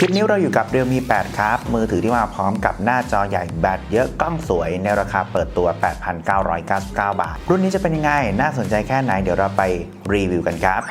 คลิปนี้เราอยู่กับ Realme 8 ครับ มือถือที่มาพร้อมกับหน้าจอใหญ่แบตเยอะกล้องสวยในราคาเปิดตัว 8,999 บาท รุ่นนี้จะเป็นยังไง น่าสนใจแค่ไหนเดี๋ยวเราไปรีวิวกันครับ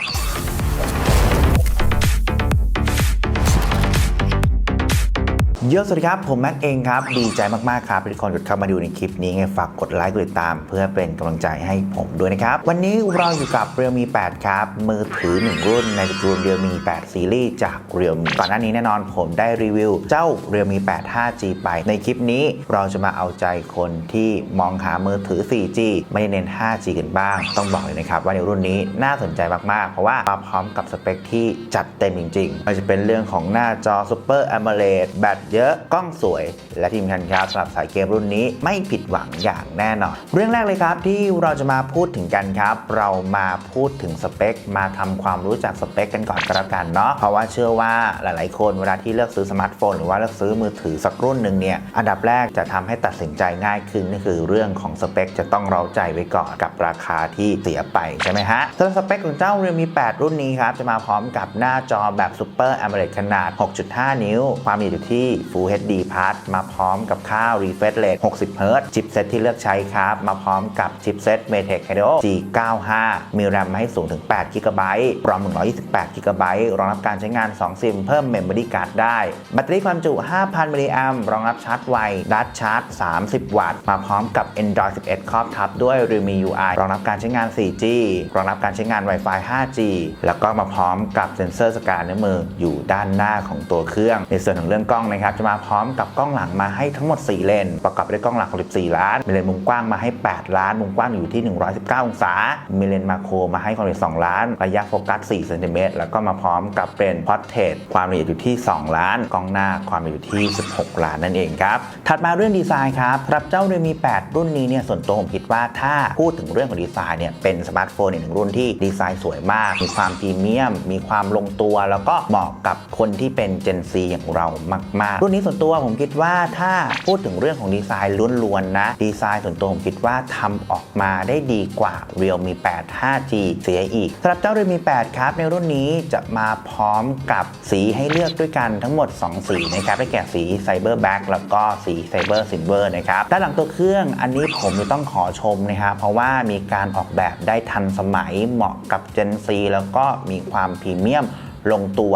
เยอะสวัสดีครับ ผมแม็กเองครับ ดีใจมาก ๆ ครับทุกคนกดเข้ามาดูในคลิปนี้ไงฝากกดไลค์กดติดตาม เพื่อเป็นกำลังใจให้ผมด้วยนะครับ วันนี้เราอยู่กับ Realme 8ครับ มือถือ 1 รุ่นในตระกูล Realme 8ซีรีส์จาก Realme ก่อนหน้านี้แน่นอนผมได้รีวิว เจ้า Realme 8 5G ไป ในคลิปนี้เราจะมาเอาใจคนที่มองหามือถือ 4G ไม่ได้เน้น 5G กันบ้าง ต้องบอกเลยนะครับว่าในรุ่นนี้น่าสนใจมากๆ เพราะว่ามาพร้อมกับสเปคที่จัดเต็มจริงๆไม่ว่าจะเป็นเรื่องของหน้าจอ Super AMOLED แบตเเยอะกล้องสวย และทีมงานครับสำหรับสายเกมรุ่นนี้ไม่ผิดหวังอย่างแน่นอน เรื่องแรกเลยครับที่เราจะมาพูดถึงกันครับ เรามาพูดถึงสเปค มาทำความรู้จักสเปคกันก่อนก็แล้วกันเนาะเพราะว่าเชื่อว่าหลายๆ คนเวลาที่เลือกซื้อสมาร์ทโฟนหรือว่าเลือกซื้อมือถือสักรุ่นหนึ่งเนี่ยอันดับแรกจะทำให้ตัดสินใจง่ายขึ้นนั่นคือเรื่องของสเปค จะต้องเราใจไว้ก่อนกับราคาที่เสียไปใช่ไหมฮะสำหรับสเปคของเจ้า Realme 8รุ่นนี้ครับจะมาพร้อมกับหน้าจอแบบ Super AMOLED ขนาด 6.5 นิ้ว ความละเอียดอยู่ที่ Full HD Plus มาพร้อมกับค่า refresh rate 60 Hz ชิปเซตที่เลือกใช้ครับ มาพร้อมกับชิปเซต MediaTek Helio G95 มี RAM มาให้สูงถึง8 GB รอม 128 GB รองรับการใช้งาน 2 ซิม เพิ่ม Memory Card ได้ แบตเตอรี่ความจุ 5,000 มิลลิแอมรองรับชาร์จไวดัชชาร์จ 30 วัตต์ มาพร้อมกับ Android 11 ครอบทับด้วย Realme UI รองรับการใช้งาน 4G รองรับการใช้งาน Wi-Fi 5G แล้วก็มาพร้อมกับเซ็นเซอร์สแกนนิ้วมืออยู่ด้านหน้าของตัวเครื่อง ในส่วนของเรื่องกล้องนะครับจะมาพร้อมกับกล้องหลังมาให้ทั้งหมด 4 เลน ประกอบด้วยกล้องหลัก64 ล้าน มีเลนมุมกว้างมาให้ 8 ล้าน มุมกว้างอยู่ที่ 119 องศา มีเลนมาโครมาให้ความละเอียด2ล้าน ระยะโฟกัส4เซนติเมตรแล้วก็มาพร้อมกับเป็นพอร์เทรตความละเอียดอยู่ที่ 2 ล้าน กล้องหน้าความละเอียดอยู่ที่ 16 ล้านนั่นเองครับ ถัดมาเรื่องดีไซน์ครับสำหรับเจ้า Realme 8รุ่นนี้เนี่ยส่วนตัวผมคิดว่าถ้าพูดถึงเรื่องของดีไซน์เนี่ยเป็นสมาร์ทโฟนอีกหนึ่งรุ่นที่ดีไซน์สวยมาก มีความพรีเมียม มีความลงตัว แล้วก็เหมาะกับคนที่เป็น Gen Z อย่างเรามากรุ่นนี้ส่วนตัวผมคิดว่าถ้าพูดถึงเรื่องของดีไซน์ล้วนๆนะ ดีไซน์ส่วนตัวผมคิดว่าทำออกมาได้ดีกว่า Realme 8 5G เสียอีกสำหรับเจ้า Realme 8 ครับ ในรุ่นนี้จะมาพร้อมกับสีให้เลือกด้วยกันทั้งหมด 2 สีนะครับได้แก่สี Cyber Black แล้วก็สี Cyber Silver นะครับด้านหลังตัวเครื่องอันนี้ผมจะต้องขอชมนะครับเพราะว่ามีการออกแบบได้ทันสมัยเหมาะกับ Gen Z แล้วก็มีความพรีเมียม ลงตัว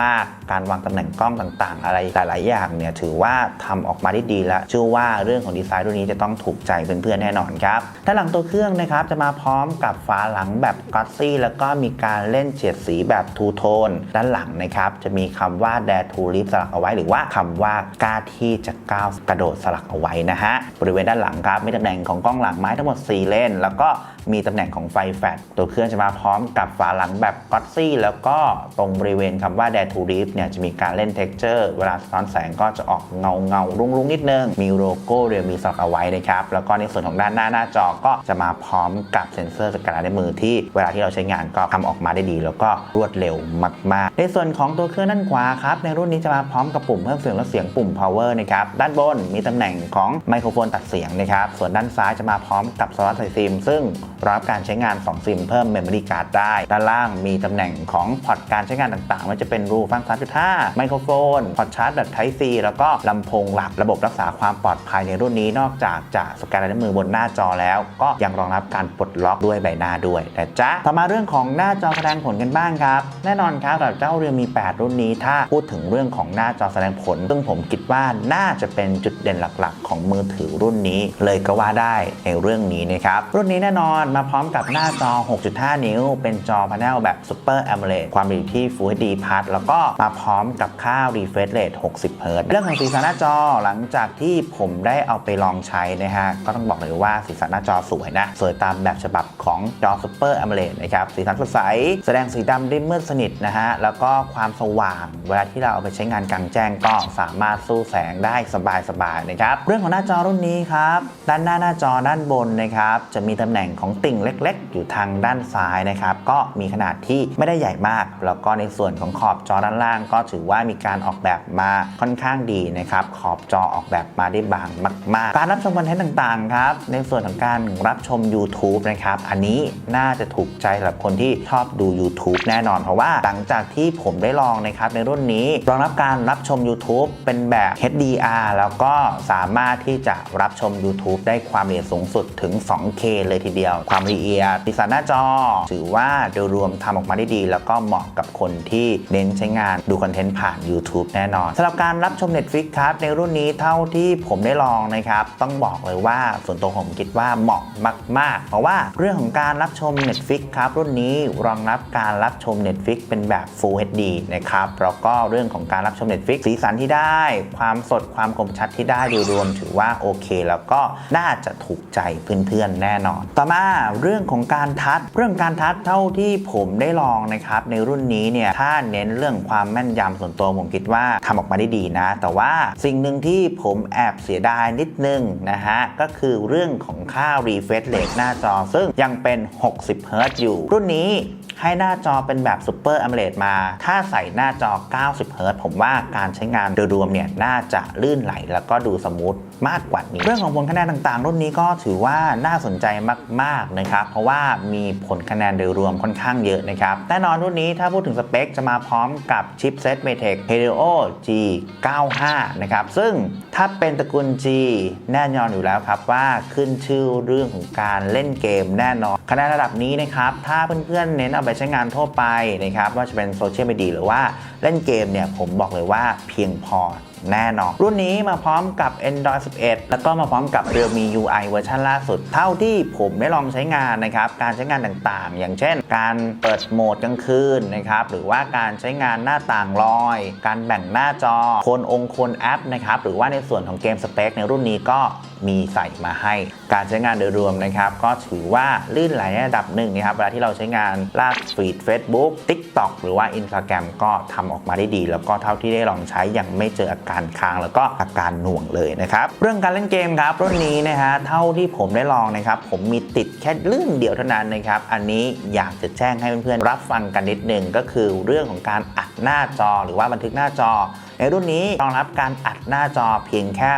มาก ๆ การวางตำแหน่งกล้องต่าง ๆ อะไรหลาย ๆ อย่างเนี่ยถือว่าทำออกมาได้ดีแล้ว เชื่อว่าเรื่องของดีไซน์รุ่นนี้จะต้องถูกใจเพื่อน ๆ แน่นอนครับด้านหลังตัวเครื่องนะครับจะมาพร้อมกับฝาหลังแบบก o สซี่แล้วก็มีการเล่นเฉดสีแบบทูโทนด้านหลังนะครับจะมีคำว่า dare to live สลักเอาไว้หรือว่าคำว่ากล้าที่จะก้าวกระโดดสลักเอาไว้นะฮะบริเวณด้านหลังครับมีตำแหน่งของกล้องหลังไม้ทั้งหมด 4 เลนแล้วก็มีตำแหน่งของไฟแฟลชตัวเครื่องจะมาพร้อมกับฝาหลังแบบก o สซี่แล้วก็ตรงบริเวณคำว่า dare to live เนี่ยจะมีการเล่น texture เวลาสะท้อนแสงก็จะออกเงาเงาๆรุ้งนิดนึง มีโลโก้เรียมีสลักเอาไว้นะครับแล้วก็ในส่วนของด้านหน้าหน้าจอก็จะมาพร้อมกับเซ็นเซอร์สแกนในมือที่เวลาที่เราใช้งานก็ทำออกมาได้ดี แล้วก็รวดเร็วมาก ๆ ในส่วนของตัวเครื่องด้านขวาครับในรุ่นนี้จะมาพร้อมกับปุ่มเพิ่มเสียงและเสียงปุ่ม power นะครับด้านบนมีตำแหน่งของไมโครโฟนตัดเสียงนะครับส่วนด้านซ้ายจะมาพร้อมกับสล็อตใส่ซิมซึ่ง รับการใช้งาน 2 ซิมเพิ่ม memory card ได้ ด้านล่างมีตำแหน่งของพอร์ตการใช้งานต่างๆ มันจะเป็นรูฟัง3.5 ไมโครโฟน พอร์ตชาร์จแบบ Type C แล้วก็ลำโพงหลัก ระบบรักษาความปลอดภัยในรุ่นนี้นอกจากจะสแกนลายนิ้วมือบนหน้าจอแล้ว ก็ยังรองรับการปลดล็อกด้วยใบหน้าด้วยนะจ๊ะ ต่อมาเรื่องของหน้าจอแสดงผลกันบ้างครับ แน่นอนครับสำหรับเจ้า Realme 8รุ่นนี้ ถ้าพูดถึงเรื่องของหน้าจอแสดงผล ซึ่งผมคิดว่าน่าจะเป็นจุดเด่นหลักๆ ของมือถือรุ่นนี้ เลยก็ว่าได้ในเรื่องนี้นะครับ รุ่นนี้แน่นอนมาพร้อมกับหน้าจอ 6.5 นิ้ว เป็นจอพาเนลแบบ Super AMOLED ความละเอียดที่ Full HD Plus แล้วก็มาพร้อมกับค่า refresh rate 60 Hz เรื่องของสีสันหน้าจอหลังจากที่ผมได้เอาไปลองใช้นะฮะ ก็ต้องบอกเลยว่าสีสันหน้าจอสวยนะ สวยตามแบบฉบับของจอ Super AMOLED นะครับ สีสันสดใส แสดงสีดำได้มืดสนิทนะฮะ แล้วก็ความสว่าง เวลาที่เราเอาไปใช้งานกลางแจ้งก็สามารถสู้แสงได้สบายๆนะครับ เรื่องของหน้าจอรุ่นนี้ครับ ด้านหน้าหน้าจอด้านบนนะครับ จะมีตำแหน่งของติ่งเล็ก ๆ อยู่ทางด้านซ้ายนะครับก็มีขนาดที่ไม่ได้ใหญ่มาก แล้วก็ในส่วนของขอบจอด้านล่าง ก็ถือว่ามีการออกแบบมาค่อนข้างดีนะครับขอบจอออกแบบมาได้บางมาก ๆ การรับชมคอนเทนต์ต่างๆครับในส่วนของการรับชม YouTube นะครับอันนี้น่าจะถูกใจสำหรับคนที่ชอบดู YouTube แน่นอน เพราะว่าหลังจากที่ผมได้ลองนะครับในรุ่นนี้รองรับการรับชม YouTube เป็นแบบ HDR แล้วก็สามารถที่จะรับชม YouTube ได้ความละเอียดสูงสุดถึง 2K เลยทีเดียวความละเอียดดีไซน์หน้าจอ ถือว่าโดยรวมทำออกมาได้ดี แล้วก็เหมาะกับคนที่เน้นใช้งานดูคอนเทนต์ผ่าน YouTube แน่นอนสำหรับการรับชม Netflix ครับในรุ่นนี้เท่าที่ผมได้ลองนะครับต้องบอกเลยว่าส่วนตัวผมคิดว่าเหมาะมาก ๆ เพราะว่าเรื่องของการรับชม Netflix ครับรุ่นนี้รองรับการรับชม Netflix เป็นแบบ Full HD นะครับแล้วก็เรื่องของการรับชม Netflix สีสันที่ได้ ความสดความคมชัดที่ได้โดยรวม ถือว่าโอเค แล้วก็น่าจะถูกใจเพื่อนๆแน่นอน ต่อมาเรื่องของการทัดเรื่องการทัดเท่าที่ผมได้ลองนะครับในรุ่นนี้เนี่ยถ้าเน้นเรื่องความแม่นยำส่วนตัวผมคิดว่าทำออกมาได้ดีนะ แต่ว่าสิ่งหนึ่งที่ผมแอบเสียดายนิดนึงนะฮะก็คือเรื่องของค่า refresh rate หน้าจอ ซึ่งยังเป็น 60 Hz อยู่ รุ่นนี้ ให้หน้าจอเป็นแบบ Super AMOLED มา ถ้าใส่หน้าจอ 90 Hz ผมว่าการใช้งานโดยรวมเนี่ยน่าจะลื่นไหลแล้วก็ดูสมูทมากกว่านี้ เรื่องของผลคะแนนต่างๆ รุ่นนี้ก็ถือว่าน่าสนใจมากๆนะครับ เพราะว่ามีผลคะแนนโดยรวมค่อนข้างเยอะนะครับ แน่นอนรุ่นนี้ถ้าพูดถึงสเปคจะมาพร้อมกับชิปเซต Metec Helio G95 นะครับ ซึ่งถ้าเป็นตระกูล G แน่นอนอยู่แล้วครับว่าขึ้นชื่อเรื่องของการเล่นเกมแน่นอนคะแนนระดับนี้นะครับ ถ้าเพื่อนๆเน้นเอาไปใช้งานทั่วไปนะครับว่าจะเป็นโซเชียลมีเดียหรือว่าเล่นเกมเนี่ยผมบอกเลยว่าเพียงพอ แน่นอน รุ่นนี้มาพร้อมกับ Android 11 แล้วก็มาพร้อมกับ Realme UI เวอร์ชันล่าสุด เท่าที่ผมได้ลองใช้งานนะครับ การใช้งานต่างๆ อย่างเช่น การเปิดโหมดกลางคืนนะครับ หรือว่าการใช้งานหน้าต่างลอย การแบ่งหน้าจอโคนองค์โคนแอปนะครับ หรือว่าในส่วนของเกมสเปคในรุ่นนี้ก็มีใส่มาให้ การใช้งานโดยรวมนะครับ ก็ถือว่าลื่นไหลในระดับหนึ่งนะครับ เวลาที่เราใช้งานลากฟีด Facebook TikTok หรือว่า Instagram ก็ทำออกมาได้ดี แล้วก็เท่าที่ได้ลองใช้ยังไม่เจออาการการค้างแล้วก็อาการหน่วงเลยนะครับเรื่องการเล่นเกมครับรุ่นนี้นะฮะเท่าที่ผมได้ลองนะครับผมมีติดแค่ลื่นเดียวเท่านั้นนะครับอันนี้อยากจะแจ้งให้เพื่อนๆรับฟังกันนิดนึงก็คือเรื่องของการอัดหน้าจอหรือว่าบันทึกหน้าจอ ในรุ่นนี้รองรับการอัดหน้าจอเพียงแค่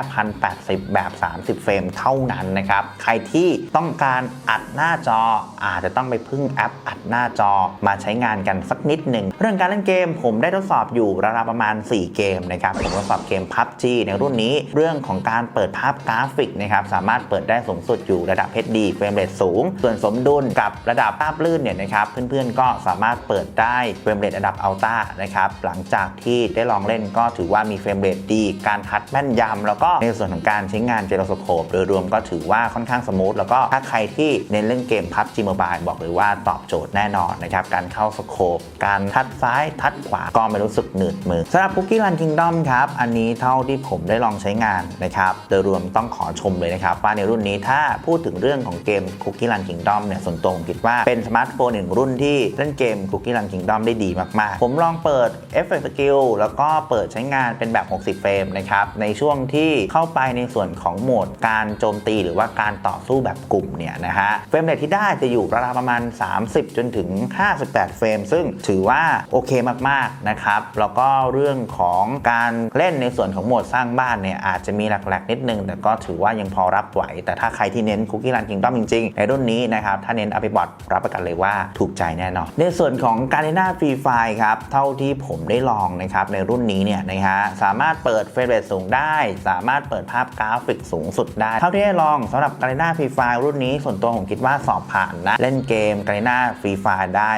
1080 แบบ 30 เฟรมเท่านั้นนะครับ ใครที่ต้องการอัดหน้าจออาจจะต้องไปพึ่งแอปอัดหน้าจอมาใช้งานกันสักนิดหนึ่ง เรื่องการเล่นเกมผมได้ทดสอบอยู่ราวๆประมาณ 4 เกมนะครับ ผมทดสอบเกม PUBG ในรุ่นนี้เรื่องของการเปิดภาพกราฟิกนะครับสามารถเปิดได้สูงสุดอยู่ระดับ HD เฟรมเรทสูง ส่วนสมดุลกับระดับภาพลื่นเนี่ยนะครับเพื่อนๆก็สามารถเปิดได้เฟรมเรทระดับอัลต้านะครับหลังจากที่ได้ลองเล่นก็ถือว่ามีเฟรมเรทดี การทัดแม่นยำแล้วก็ในส่วนของการใช้งานเจโรสโคปโดยรวมก็ถือว่าค่อนข้างสมูทแล้วก็ถ้าใครที่เน้นเล่นเกม PUBG Mobile บอกเลยว่าตอบโจทย์แน่นอนนะครับการเข้าสโคปการทัดซ้ายทัดขวาก็ไม่รู้สึกหนืดมือสำหรับ Cookie Run Kingdom ครับอันนี้เท่าที่ผมได้ลองใช้งานนะครับโดยรวมต้องขอชมเลยนะครับว่าในรุ่นนี้ถ้าพูดถึงเรื่องของเกม Cookie Run Kingdom เนี่ยส่วนตัวผมคิดว่าเป็นสมาร์ทโฟนหนึ่งรุ่นที่เล่นเกม Cookie Run Kingdom ได้ดีมากๆ ผมลองเปิด Effect Skill แล้วก็เปิดใช้งานเป็นแบบ 60 เฟรมนะครับในช่วงที่เข้าไปในส่วนของโหมดการโจมตีหรือว่าการต่อสู้แบบกลุ่มเนี่ยนะฮะเฟรมเรทที่ได้จะอยู่ราวๆประมาณ 30 จนถึง 58 เฟรม ซึ่งถือว่าโอเคมากๆนะครับแล้วก็เรื่องของการเล่นในส่วนของโหมดสร้างบ้านเนี่ยอาจจะมีหลักๆนิดนึง แต่ก็ถือว่ายังพอรับไหว แต่ถ้าใครที่เน้นคุกกี้รันคิงด้อมจริงๆ ในรุ่นนี้นะครับถ้าเน้นอภิบอทรับประกันเลยว่าถูกใจแน่นอนในส่วนของการเล่นหน้าฟรีไฟครับเท่าที่ผมได้ลองนะครับในรุ่นนี้เนี่ยนะฮะสามารถเปิดเฟรมเรทสูงได้ สามารถเปิดภาพกราฟิกสูงสุดได้ เท่าที่ได้ลองสำหรับกรเล่นาฟรีไฟรุ่นนี้ส่วนตัวผมคิดว่าสอบผ่านนะ เล่นเกมกรเล่นาฟรีไฟได้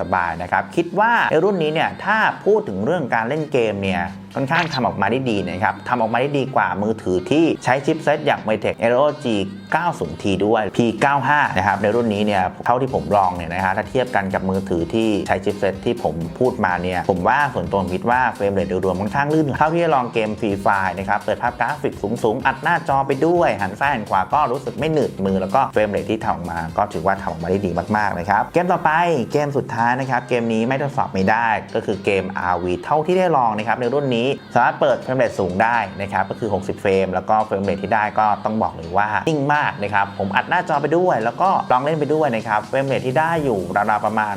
สบายๆนะครับ คิดว่าในรุ่นนี้เนี่ยถ้าพูดถึงเรื่องการเล่นเกมเนี่ย ค่อนข้างทำออกมาได้ดีนะครับทำออกมาได้ดีกว่ามือถือที่ใช้ชิปเซตอย่าง Mytek Aero G 90T ด้วย P95 นะครับในรุ่นนี้เนี่ยเท่าที่ผมลองเนี่ยนะฮะถ้าเทียบกันกับมือถือที่ใช้ชิปเซตที่ผมพูดมาเนี่ยผมว่าส่วนตัวคิดว่าเฟรมเรทโดยรวมค่อนข้างลื่นเท่าที่ได้ลองเกมฟรีไฟนะครับเปิดภาพกราฟิกสูงๆ อัดหน้าจอไปด้วย หันซ้ายหันขวาก็รู้สึกไม่หนืดมือแล้วก็เฟรมเรทที่ทำออกมา ก็ถือว่าทำออกมาได้ดีมากๆนะครับเกมต่อไปเกมสุดท้ายนะครับเกมนี้ไม่ทดสอบไม่ได้ก็คือเกม RV เท่าที่ได้ลองนะครับในรุ่นนี้นี้สามารถเปิดเฟรมเรทสูงได้นะครับก็คือ 60 เฟรม แล้วก็เฟรมเรทที่ได้ก็ต้องบอกเลยว่านิ่งมากนะครับผมอัดหน้าจอไปด้วย แล้วก็ลองเล่นไปด้วยนะครับเฟรมเรทที่ได้อยู่ราวๆประมาณ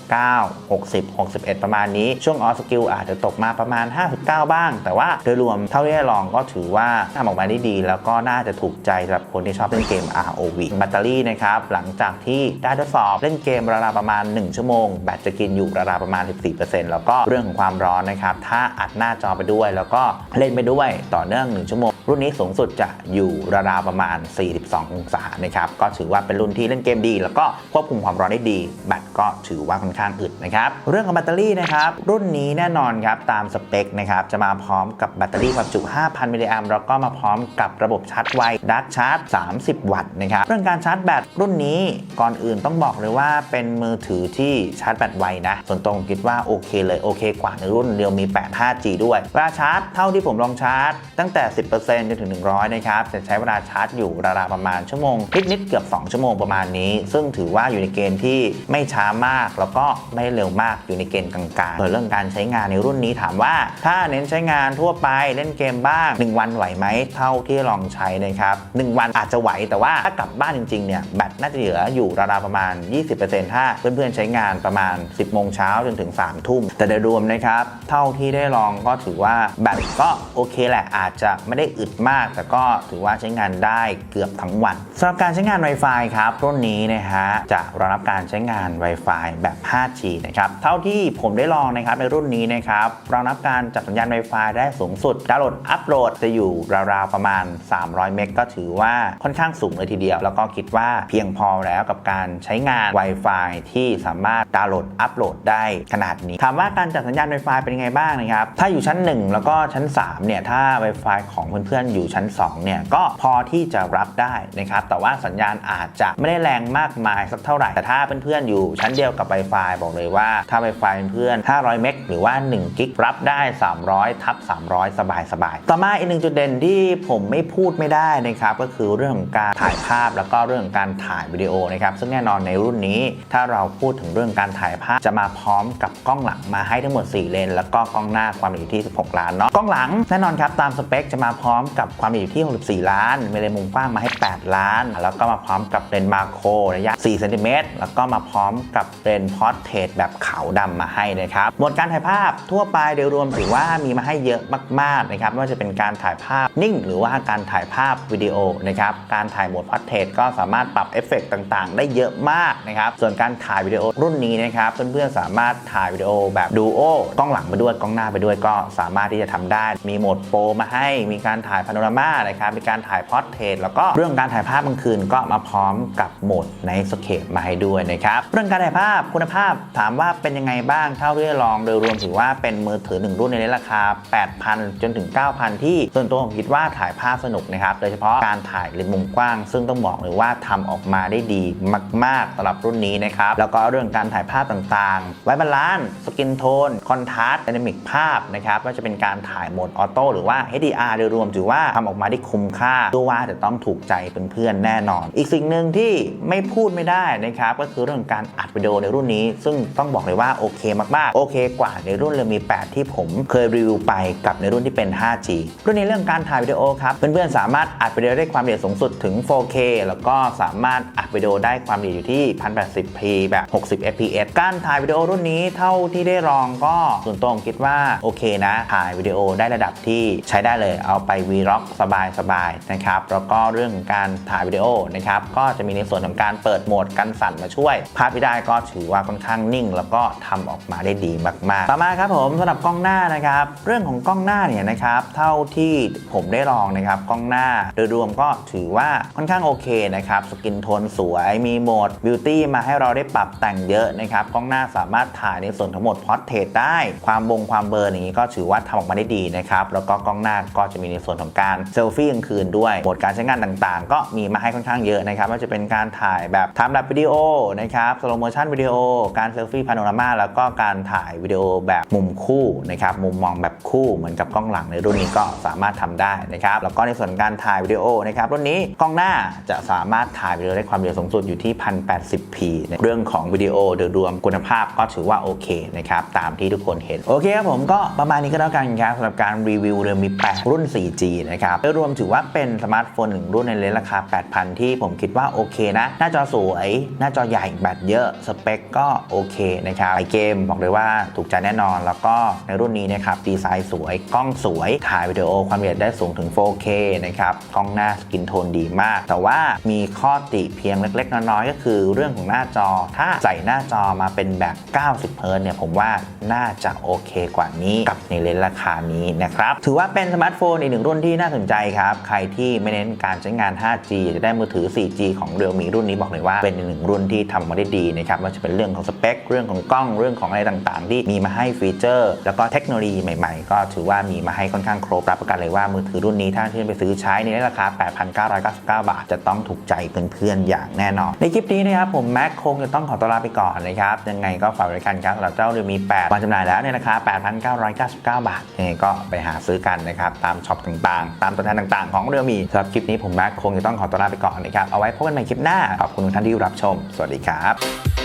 59 60 61 ประมาณนี้ ช่วงออสกิลอาจจะตกมาประมาณ 59 บ้าง แต่ว่าโดยรวมเท่าที่ได้ลองก็ถือว่าทำออกมาได้ดี แล้วก็น่าจะถูกใจสำหรับคนที่ชอบเล่นเกม ROV แบตเตอรี่นะครับหลังจากที่ได้ทดสอบเล่นเกมราวๆประมาณ 1 ชั่วโมงแบตจะกินอยู่ราวๆประมาณ 14%แล้วก็เรื่องของความร้อนนะครับถ้าอัดหน้าจอไปด้วย แล้วก็เล่นไปด้วยต่อเนื่อง1ชั่วโมง รุ่นนี้สูงสุดจะอยู่ราวๆประมาณ 42 องศานะครับ ก็ถือว่าเป็นรุ่นที่เล่นเกมดี แล้วก็ควบคุมความร้อนได้ดี แบตก็ถือว่าค่อนข้างอึดนะครับ เรื่องของแบตเตอรี่นะครับ รุ่นนี้แน่นอนครับตามสเปคนะครับ จะมาพร้อมกับแบตเตอรี่ความจุ 5,000 มิลลิแอมป์แล้วก็มาพร้อมกับระบบชาร์จไวดักชาร์จ 30 วัตต์นะครับ เรื่องการชาร์จแบตรุ่นนี้ก่อนอื่นต้องบอกเลยว่าเป็นมือถือที่ชาร์จแบตไวนะ ส่วนตัวผมคิดว่าโอเคเลยโอเค กว่าในรุ่นเรียวมี8 5G ด้วยเวลาชาร์จเท่าที่ผมลองชาร์จตั้งแต่ 10%จนถึง 100 นะครับจะใช้เวลาชาร์จอยู่ราวๆประมาณชั่วโมงนิดๆเกือบ 2 ชั่วโมงประมาณนี้ ซึ่งถือว่าอยู่ในเกณฑ์ที่ไม่ช้ามาก แล้วก็ไม่เร็วมากอยู่ในเกณฑ์กลางๆส่วนเรื่องการใช้งานในรุ่นนี้ถามว่า ถ้าเน้นใช้งานทั่วไปเล่นเกมบ้าง 1 วันไหวไหมเท่าที่ลองใช้นะครับ1วันอาจจะไหวแต่ว่าถ้ากลับบ้านจริงๆเนี่ยแบตน่าจะเหลืออยู่ราวๆประมาณ 20%ถ้าเพื่อนๆใช้งานประมาณ 10โมงเช้าจนถึง3ทุ่มแต่โดยรวมนะครับเท่าที่ได้ลองก็ถือว่าแบตก็โอเคแหละอาจจะไม่ได้อึดมาก แต่ก็ถือว่าใช้งานได้เกือบทั้งวันสำหรับการใช้งาน Wi-Fi ครับรุ่นนี้นะฮะจะรองรับการใช้งาน Wi-Fi แบบ 5G นะครับเท่าที่ผมได้ลองนะครับในรุ่นนี้นะครับรองรับการจับสัญญาณ Wi-Fi ได้สูงสุดดาวน์โหลดอัปโหลดจะอยู่ราวๆประมาณ 300 เมกก็ถือว่าค่อนข้างสูงเลยทีเดียว แล้วก็คิดว่าเพียงพอแล้วกับการใช้งาน Wi-Fi ที่สามารถดาวน์โหลดอัปโหลดได้ขนาดนี้ถามว่าการจัดสัญญาณ Wi-Fi เป็นยังไงบ้างนะครับถ้าอยู่ชั้น 1 แล้วก็ชั้น3เนี่ยถ้า Wi-Fi ของเพื่อนๆอยู่ชั้น2เนี่ยก็พอที่จะรับได้นะครับแต่ว่าสัญญาณอาจจะไม่ได้แรงมากมายสักเท่าไหร่แต่ถ้าเพื่อนๆอยู่ชั้นเดียวกับ Wi-Fi บอกเลยว่าถ้า Wi-Fi เพื่อน 500 เมกหรือว่า1กิกรับได้ 300ทับ300 สบายๆต่อมาอีกหนึ่งจุดเด่นที่ผมไม่พูดไม่ได้นะครับก็คือเรื่องของการถ่ายภาพแล้วก็เรื่องของการถ่ายวิดีโอนะครับซึ่งแน่นอนในรุ่นนี้ ถ้าเราพูดถึงเรื่องการถ่ายภาพจะมาพร้อมกับกล้องหลังมาให้ทั้งหมด 4 เลน แล้วก็กล้องหน้าความละเอียดที่ 16 ล้านเนาะกล้องหลังแน่นอนครับตามสเปคจะมาพร้อมกับความละเอียดที่ 64 ล้านมีเลมุมกว้างมาให้ 8 ล้าน แล้วก็มาพร้อมกับเลนส์มาโครระยะ 4 เซนติเมตร แล้วก็มาพร้อมกับเลนส์พอร์เทรตแบบขาวดำมาให้นะครับโหมดการถ่ายภาพทั่วไปโดยรวมถือว่ามีมาให้เยอะมากๆนะครับไม่ว่าจะเป็นการถ่ายภาพนิ่ง หรือว่าการถ่ายภาพวิดีโอนะครับการถ่ายโหมดพอร์เทรตก็สามารถปรับเอฟเฟกต์ต่างๆ ได้เยอะมากนะครับส่วนการถ่ายวิดีโอรุ่นนี้นะครับเพื่อนๆสามารถถ่ายวิดีโอแบบดูโอกล้องหลังไปด้วยกล้องหน้าไปด้วยก็สามารถที่จะทำได้ มีโหมดโปรมาให้มีการถ่ายายพาโนรามานะครับมีการถ่ายพอร์เทรตแล้วก็เรื่องการถ่ายภาพกลางคืนก็มาพร้อมกับโหมดในสเคปมาให้ด้วยนะครับเรื่องการถ่ายภาพคุณภาพถามว่าเป็นยังไงบ้างเท่าที่ลองโดยรวมถือว่าเป็นมือถือหนึ่งรุ่นในราคา 8,000 จนถึง 9,000 ที่ส่วนตัวผมคิดว่าถ่ายภาพสนุกนะครับโดยเฉพาะการถ่ายเลนมุมกว้าง ซึ่งต้องบอกเลยว่าทำออกมาได้ดีมากๆสำหรับรุ่นนี้นะครับแล้วก็เรื่องการถ่ายภาพต่างๆ ไว้บาลานซ์สกินโทนคอนทราสต์ d y นามิกภาพนะครับว่าจะเป็นการถ่ายโหมดออโต้หรือว่า HDR โดยรวมถือว่าทำออกมาได้คุ้มค่าตัวว่าจะต้องถูกใจเพื่อนๆแน่นอน อีกสิ่งหนึ่งที่ไม่พูดไม่ได้นะครับก็คือเรื่องการอัดวิดีโอในรุ่นนี้ ซึ่งต้องบอกเลยว่าโอเคมากๆ โอเคกว่าในรุ่นเรมี 8 ที่ผมเคยรีวิวไปกับในรุ่นที่เป็น 5G รุ่นนี้เรื่องการถ่ายวิดีโอครับเพื่อนๆสามารถอัดวิดีโอได้ความละเอียดสูงสุดถึง 4K แล้วก็สามารถอัดวิดีโอได้ความละเอียดอยู่ที่ 1080p แบบ 60 fps การถ่ายวิดีโอรุ่นนี้เท่าที่ได้ลองก็ส่วนตัวผมคิดว่าโอเคนะถ่ายวิดีโอได้ระดับที่ใช้ได้เลยเอาไป vlog สบายๆนะครับแล้วก็เรื่องการถ่ายวิดีโอนะครับก็จะมีในส่วนของการเปิดโหมดกันสั่นมาช่วย ภาพที่ได้ก็ถือว่าค่อนข้างนิ่ง แล้วก็ทำออกมาได้ดีมากๆ ต่อมาครับผมสำหรับกล้องหน้านะครับเรื่องของกล้องหน้าเนี่ยนะครับเท่าที่ผมได้ลองนะครับกล้องหน้าโดยรวมก็ถือว่าค่อนข้างโอเคนะครับสกินโทนสวยมีโหมดบิวตี้มาให้เราได้ปรับแต่งเยอะนะครับกล้องหน้าสามารถถ่ายในส่วนทั้งหมดพอร์เทรตได้ ความบงความเบลอร์อย่างนี้ก็ถือว่าทำออกมาได้ดีนะครับแล้วก็กล้องหน้าก็จะมีในส่วนวนของการเซลฟี่กลางคืนด้วยโหมดการใช้งานต่างๆ ก็มีมาให้ค่อนข้างเยอะนะครับว่าจะเป็นการถ่ายแบบทำแบบวิดีโอนะครับสโลโมชันวิดีโอ การเซลฟี่พาโนรามาแล้วก็การถ่ายวิดีโอแบบมุมคู่นะครับมุมมองแบบคู่เหมือนกับกล้องหลังในรุ่นนี้ก็สามารถทำได้นะครับแล้วก็ในส่วนการถ่ายวิดีโอนะครับรุ่นนี้กล้องหน้าจะสามารถถ่ายวิดีโอได้ความเร็วสูงสุดอยู่ที่ 1080p เรื่องของวิดีโอโดยรวมคุณภาพก็ถือว่าโอเคนะครับตามที่ทุกคนเห็นโอเคครับผมก็ประมาณนี้ก็แล้วกันครับสำหรับการรีวิวเรือมี 8 รุ่น 4G นะครับโดยรวมถือว่าเป็นสมาร์ทโฟนหนึ่งรุ่นในเลนราคา 8,000 ที่ผมคิดว่าโอเคนะ หน้าจอสวย หน้าจอใหญ่แบตเยอะสเปคก็โอเคนะครับไอเกมบอกเลยว่าถูกใจแน่นอน แล้วก็ในรุ่นนี้นะครับดีไซน์สวยกล้องสวย ถ่ายวิดีโอความละเอียดได้สูงถึง 4K นะครับกล้องหน้าสกินโทนดีมาก แต่ว่ามีข้อติเพียงเล็ก ๆ น้อยๆก็คือเรื่องของหน้าจอ ถ้าใส่หน้าจอมาเป็นแบบ 90 เฮิร์ตเนี่ยผมว่าน่าจะโอเคกว่านี้กับในเลนราคานี้นะครับถือว่าเป็นสมาร์ทโฟนอีกหนึ่งรุ่นที่น่าสนใจครับ ใครที่ไม่เน้นการใช้งาน 5G จะได้มือถือ 4G ของ Realme รุ่นนี้บอกเลยว่า เป็นหนึ่งรุ่นที่ทำมาได้ดีนะครับว่าจะเป็นเรื่องของสเปค เรื่องของกล้องเรื่องของอะไรต่างๆ ที่มีมาให้ฟีเจอร์ แล้วก็เทคโนโลยีใหม่ๆ ก็ถือว่ามีมาให้ค่อนข้างครบรับประกันเลยว่ามือถือรุ่นนี้ถ้าที่ไปซื้อใช้ในราคา 8,999 บาท จะต้องถูกใจเพื่อนๆอย่างแน่นอน ในคลิปนี้นะครับผมแม็กคงจะต้องขอตัวลาไปก่อนนะครับยังไงก็ฝากไว้กันครับสำหรับเจ้าเรือมี8วางจำหน่ายแล้วในราคา 8,999 บาทยังไงก็ไปหาซื้อกันนะครับตามช็อปต่างๆ ตามตัวแทนต่างๆ ของเรือมีสำหรับคลิปนี้ผมแม็กคงจะต้องขอตัวลาไปก่อนนะครับ เอาไว้พบกันใหม่คลิปหน้า ขอบคุณทุกท่านที่รับชม สวัสดีครับ